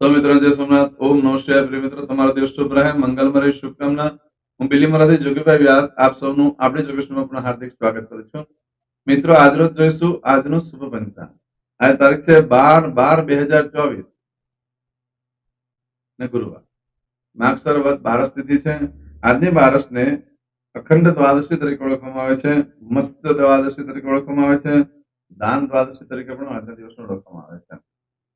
તો મિત્રો, જય દિવસ કરું મિત્રો, આજરોજ જોઈશું આજનું શુભ બે હજાર ચોવીસ. ને ગુરુવાર. માગસર વદ બારસ તિથિ છે. આજની બારસને અખંડ દ્વાદશી તરીકે ઓળખવામાં આવે છે. મત્સ્ય દ્વાદશી તરીકે ઓળખવામાં આવે છે. દાન દ્વાદશી તરીકે પણ આજના દિવસને ઓળખવામાં આવે છે.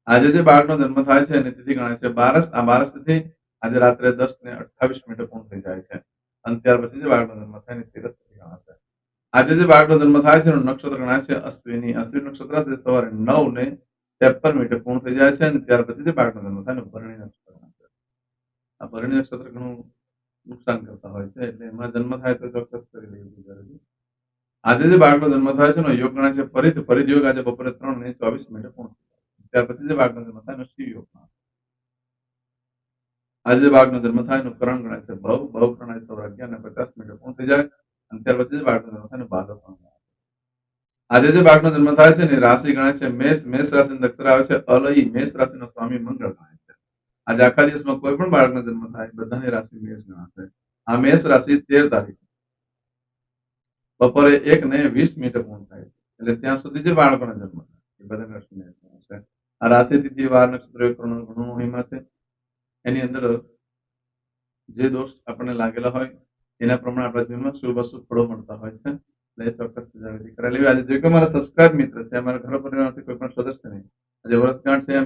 આજે જે બાળકનો જન્મ થાય છે, એની તિથિ ગણાય છે બારસ. આ બારસ તિથિ આજે રાત્રે દસ ને અઠ્ઠાવીસ મિનિટે પૂર્ણ થઈ જાય છે. અને ત્યાર પછી જે બાળકનો જન્મ થાય એની તેરસ તિથિ ગણાશે આજે જે બાળકનો જન્મ થાય છે, એનું નક્ષત્ર ગણાય છે અશ્વિની. અશ્વિની નક્ષત્ર છે સવારે નવ ને ત્રેપન મિનિટે પૂર્ણ થઈ જાય છે અને ત્યાર પછી જે બાળકનો જન્મ થાય એનું ભરણી નક્ષત્ર ગણાશે આ ભરણી નક્ષત્ર ઘણું નુકસાન કરતા હોય છે, એટલે એમાં જન્મ થાય તો ચોક્કસ કરી લેવું જરૂરી. આજે જે બાળકનો જન્મ થાય છે, એનો યોગ ગણાય છે પરિત પરિત યોગ આજે બપોરે ત્રણ ને ચોવીસ મિનિટે પૂર્ણ છે. ત્યાર જે વાઘનો જન્મ થાય એનો શિવ યોગ આજે વાઘનો જન્મ થાય એનું કરણ ગણાય છે, ભવ ભવ કરણ સૌરાગ્ય અને પચાસ મિનિટે પૂર્ણ થઈ જાય? અને ત્યાર પછી બાળકનો જન્મ થાય બાલક ગણાય આજે જે બાળકનો જન્મ થાય છે ને રાશિ ગણાય છે, મેષ મેષ રાશિની અક્ષર આવે છે, અલય, મેષ રાશિનો સ્વામી મંગળ ગણાય છે. આજે આખા દિવસમાં કોઈ પણ બાળકનો જન્મ થાય, બધાની રાશિ મેષ ગણાશે આ મેષ રાશિ તેર તારીખ. બપોરે એક ને વીસ મિનિટે પૂર્ણ થાય છે. એટલે ત્યાં સુધી જે બાળકોના જન્મ થાય એ બધાની રાશિ મેષ ગણાશે આ રાશિ તિથિ વાર નક્ષત્ર યોગનો મહિમા છે, એની અંદર જે દોષ આપણને લાગેલા હોય, એના પ્રમાણે આપણા જીવનમાં શુભ અશુભ ફળો મળતા હોય છે. જે મારા સબસ્ક્રાઇબ મિત્ર છે, અમારા ઘર પરિવારમાંથી કોઈ આજે વર્ષગાંઠ છે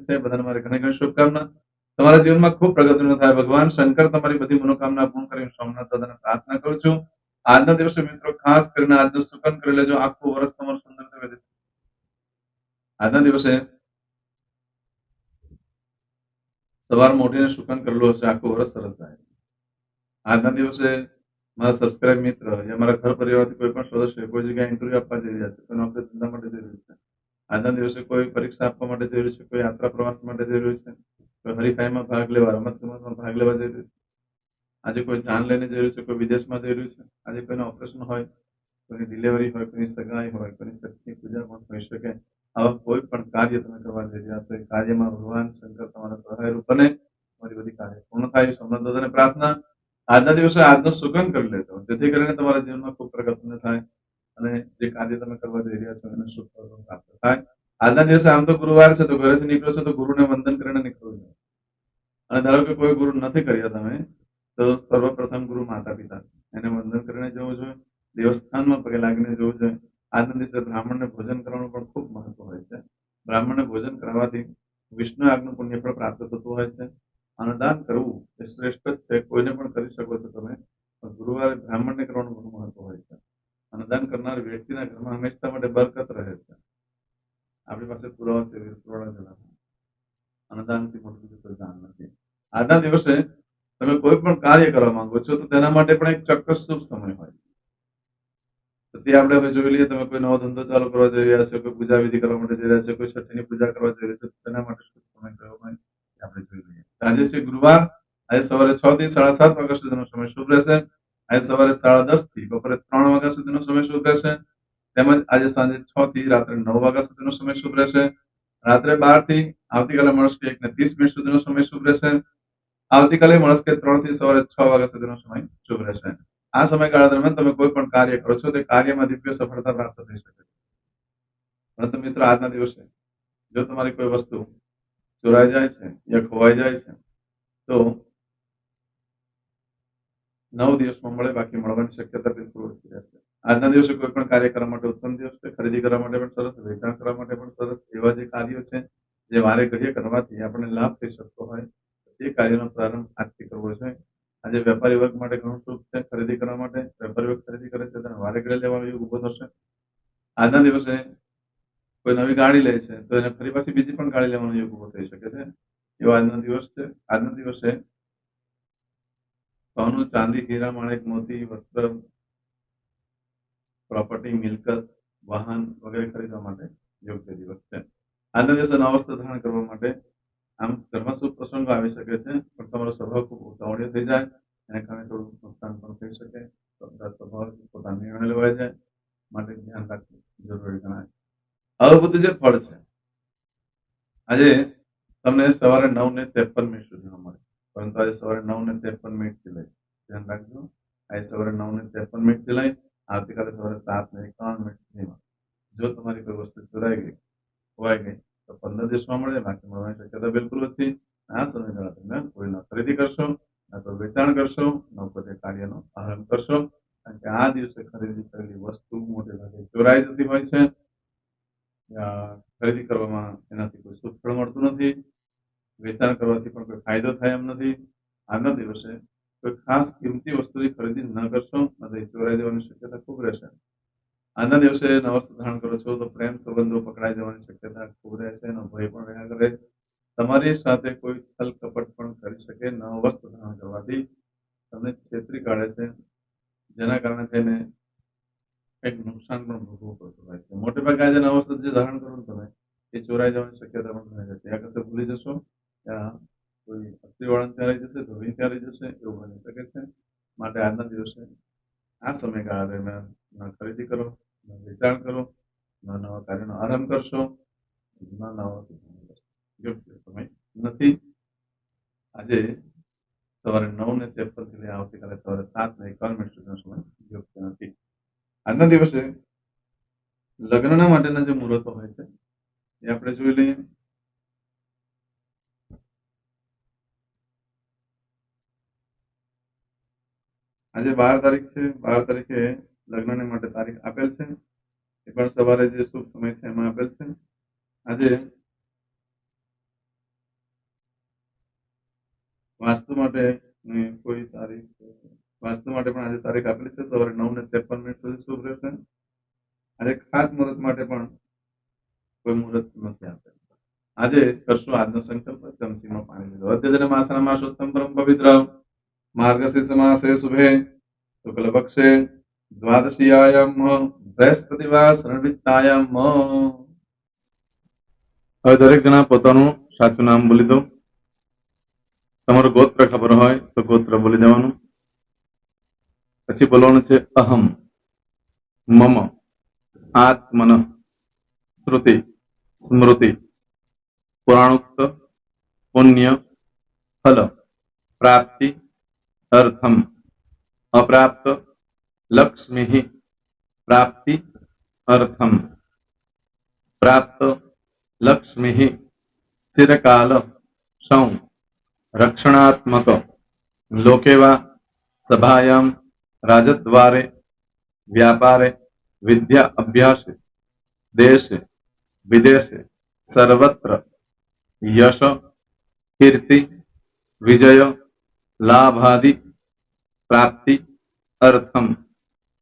છે, બધાને મારી ઘણી ઘણી શુભકામના. તમારા જીવનમાં ખૂબ પ્રગતિનું થાય. ભગવાન શંકર તમારી બધી મનોકામના પૂર્ણ કરી, સોમનાથ પ્રાર્થના કરું છું. આજના દિવસે મિત્રો ખાસ કરીને આજનું સુકન કરી લેજો. આખું વર્ષ તમારું સુંદર. આજના દિવસે સવારમાં ઉઠીને શુકન કરેલું હશે, આખું વર્ષ સરસ થાય આજના દિવસે મારા સબસ્ક્રાઇબ મિત્ર યા મારા ઘર પરિવારથી કોઈ પણ સદસ્ય કોઈ જગ્યાએ ઇન્ટરવ્યુ આપવા જઈ રહ્યા છે, કોઈ નોકરી ધંધા માટે જઈ રહ્યું છે. આજના દિવસે કોઈ પરીક્ષા આપવા માટે જઈ રહ્યું છે, કોઈ યાત્રા પ્રવાસ માટે જઈ રહ્યું છે, કોઈ હરીફાઈમાં ભાગ લેવા રમત ગમતમાં ભાગ લેવા જઈ રહ્યું છે. આજે કોઈ જાન લઈને જઈ રહ્યું છે, કોઈ વિદેશમાં જઈ રહ્યું છે, આજે કોઈનું ઓપરેશન હોય, કોઈની ડિલિવરી હોય, કોઈની સગાઈ હોય, કોઈની શક્તિ પૂજા પણ હોઈ શકે. આવા કોઈ પણ કાર્ય તમે કરવા જઈ રહ્યા છો, એ કાર્યમાં ભગવાન શંકર તમારા સહાયરૂપ બને, તમારી બધી કાર્ય પૂર્ણ થાય સમૃદ્ધ અને પ્રાર્થના. આજના દિવસે આજનો સુગંધ કરી લેજો, જેથી કરીને તમારા જીવનમાં ખૂબ પ્રગતિ થાય અને જે કાર્ય તમે કરવા જઈ રહ્યા છો એને શુભ પ્રાપ્ત થાય. આજના દિવસે આમ તો ગુરુવાર છે, તો ઘરેથી નીકળો છો, તો ગુરુને વંદન કરીને નીકળવું જોઈએ અને ધારો કે કોઈ ગુરુ નથી કર્યા તમે, તો સર્વપ્રથમ ગુરુ માતા પિતા એને વંદન કરીને જવું જોઈએ, દેવસ્થાનમાં પગે લાગીને જવું જોઈએ. આજના દિવસે બ્રાહ્મણને ભોજન કરવાનું પણ ખૂબ મહત્વ હોય છે. બ્રાહ્મણને ભોજન કરવાથી વિષ્ણુ આજ્ઞનું પુણ્ય પણ પ્રાપ્ત થતું હોય છે. અનુદાન કરવું એ શ્રેષ્ઠ જ છે. કોઈને પણ કરી શકો છો તમે. પણ ગુરુવારે બ્રાહ્મણને કરવાનું ઘણું મહત્વ હોય છે. અનુદાન કરનાર વ્યક્તિના ઘરમાં હંમેશા માટે બરકત રહે છે. આપણી પાસે પુરાવા છે પુરાવા જણાવે અન્નદાનથી મોટું બીજું દાન નથી. આજના દિવસે તમે કોઈ પણ કાર્ય કરવા માંગો છો તો તેના માટે પણ એક ચોક્કસ શુભ સમય હોય તો તે આપણે હવે જોઈ લઈએ, તમે કોઈ નવો ધંધો ચાલુ કરવા જઈ રહ્યા છો, કોઈ પૂજા વિધિ કરવા માટે જઈ રહ્યા છો, કોઈ છઠ્ઠીની પૂજા કરવા જઈ રહ્યા છો તેના માટે શું સમય કયો હોય આપણે જોઈ લઈએ. આજે છે ગુરુવાર, આજે સવારે છ થી સાડા સાત વાગ્યા સુધીનો સમય શુભ રહેશે. આજે સવારે સાડા દસથી બપોરે ત્રણ વાગ્યા સુધીનો સમય શુભ રહેશે. તેમજ આજે સાંજે છ થી રાત્રે નવ વાગ્યા સુધીનો સમય શુભ રહેશે. રાત્રે બારથી આવતીકાલે મળશે એક ને ત્રીસ મિનિટ સુધીનો સમય શુભ રહેશે. આવતીકાલે મળશે ત્રણથી સવારે છ વાગ્યા સુધીનો સમય શુભ રહેશે. આ સમયગાળા દરમિયાન તમે કોઈ પણ કાર્ય કરો છો તે કાર્યમાં દિવ્ય સફળતા પ્રાપ્ત થઈ શકે છે પરંતુ મિત્રો આજના દિવસે જો તમારી કોઈ વસ્તુ ચોરાઈ જાય છે યા ખોવાઈ જાય છે તો નવ દિવસમાં મળે બાકી મળવાની શક્યતા બિલકુલ ઓછી રહેશે આજના દિવસે કોઈ પણ કાર્ય કરવા માટે ઉત્તમ દિવસ છે ખરીદી કરવા માટે પણ સરસ વેચાણ કરવા માટે પણ સરસ એવા જે કાર્યો છે જે વારે ઘડીએ કરવાથી આપણને લાભ થઈ શકતો હોય તે કાર્યનો પ્રારંભ આજથી કરવો જોઈએ આજે વેપારી વર્ગ માટે ઘણું શુભ છે ખરીદી કરવા માટે. વેપારી વર્ગ ખરીદી કરે છે, તેને વારે ઘડે લેવાનો યોગ ઊભો થશે. આજના દિવસે કોઈ નવી ગાડી લે છે, તો એને ફરી પાછી બીજી પણ ગાડી લેવાનો યોગ ઊભો થઈ શકે છે. એવો આજનો દિવસ છે. આજના દિવસે સોનું, ચાંદી, હીરા, માણેક, મોતી, વસ્ત્ર પ્રોપર્ટી મિલકત, વાહન વગેરે ખરીદવા માટે યોગ્ય દિવસ છે. આજના દિવસે નવા ધારણ કરવા માટે આમ ઘરમાં શુભ પ્રસંગો આવી શકે છે? પણ તમારો સ્વભાવ ખૂબ ઉતાવળીયો થઈ જાય. એને કારણે થોડું નુકસાન પણ થઈ શકે. સ્વભાવ પોતાના નિર્ણય લેવાય છે. માટે ધ્યાન રાખવું જરૂરી ગણાય. હવે બધું જે ફળ છે. આજે તમને સવારે નવ ને ત્રેપન મિનિટ સુધીમાં મળે. પરંતુ આજે સવારે નવ ને ત્રેપન મિનિટથી લઈ. ધ્યાન રાખજો. આજે સવારે નવ ને ત્રેપન મિનિટથી લઈ. આવતીકાલે સવારે સાત ને એકાવન મિનિટ સુધીમાં જો તમારી કોઈ વસ્તુ ચોરાઈ ગઈ, ખોવાઈ ગઈ તો પંદર દિવસમાં મળે, બાકી મળવાની શક્યતા બિલકુલ ઓછી આ સમયગાળા તમે કોઈ ન ખરીદી કરશો, ન તો વેચાણ કરશો, ન પોતે કાર્યનો આરંભ કરશો. કારણ કે આ દિવસે ખરીદી કરેલી વસ્તુ મોટે ભાગે ચોરાઈ જતી હોય છે. ખરીદી કરવામાં એનાથી કોઈ ફળ મળતું નથી. વેચાણ કરવાથી પણ કોઈ ફાયદો થાય એમ નથી. આજના દિવસે કોઈ ખાસ કિંમતી વસ્તુની ખરીદી ન કરશો નથી ચોરાઈ જવાની શક્યતા ખૂબ રહેશે. આજના દિવસે નવસ્ત્ર ધારણ કરો છો તો પ્રેમ સંબંધો પકડાઈ જવાની શક્યતા ખૂબ રહે છે એનો ભય પણ રહ્યા કરે તમારી સાથે કોઈ છલ કપટ પણ કરી શકે. નવા વસ્ત્ર ધારણ કરવાથી તમને છેતરી કાઢે છે. જેના કારણે તેને કંઈક નુકસાન પણ ભોગવવું પડતું હોય છે. મોટે ભાગે આજે નવા જે ધારણ કરો તમે, એ ચોરાઈ જવાની શક્યતા પણ રહે છે. ત્યાં કશે ભૂલી જશો? ત્યાં કોઈ અસ્થિવાળન ત્યારે જશે ધોવી ત્યાં રહી જશે, એવું બની શકે છે. માટે આજના દિવસે આ સમયગાળા દરમિયાન ખરીદી કરો. ન વેચાણ કરો, નવા નવા કાર્યનો આરંભ કરશો, નવા નવા યોગ્ય સમય નથી. આજે સવારે નવ ને ત્રેપનથી આવતીકાલે સવારે સાત ને એકાવન મિનિટ સુધીનો સમય યોગ્ય નથી. આજના દિવસે લગ્નના માટેના જે મુહૂર્તો હોય છે, એ આપણે જોઈ લઈએ. આજે બાર તારીખ છે. બાર તારીખે લગ્નને માટે તારીખ આપેલ છે. એ પણ સવારે જે શુભ સમય છે એમાં આપેલ છે. આજે વાસ્તુ માટે કોઈ તારીખ, વાસ્તુ માટે પણ આજે તારીખ આપેલી છે. સવારે નવ ને ત્રેપન મિનિટ સુધી શુભ રહેશે. આજે ખાસ મુહૂર્ત માટે પણ કોઈ મુહૂર્ત નથી આપેલ. આજે કરશો આજનો સંકલ્પ. ચમચીમાં પાણી લીધો. અત્યારે માસના માસોત્તમ પરમ પવિત્ર. માર્ગશીર્ષ માસે શુભે. શુક્લ પક્ષે દ્વાદશીયાયમ બૃહસ્પતિવાર શરણવિત્તાયમ હવે દરેક જણા પોતાનું સાચું નામ બોલી દો. તમારું ગોત્ર ખબર હોય તો ગોત્ર બોલી દેવાનું. પછી બોલવાનું છે અહમ, મમ, આત્મન, શ્રુતિ, સ્મૃતિ, પુરાણોક્ત, પુણ્ય, ફલ, પ્રાપ્તિ, અર્થમ, અપ્રાપ્ત લક્ષ્મી પ્રાપ્તિ અર્થમ પ્રાપ્ત લક્ષ્મી ચિરકાલ સૌ રક્ષણાત્મક લોકેવા સભાયામ રાજદ્વારે વ્યાપારે વિદ્યા અભ્યાસે દેશે વિદેશે સર્વત્ર યશ કીર્તિ વિજય લાભાદિ પ્રાપ્તિ અર્થમ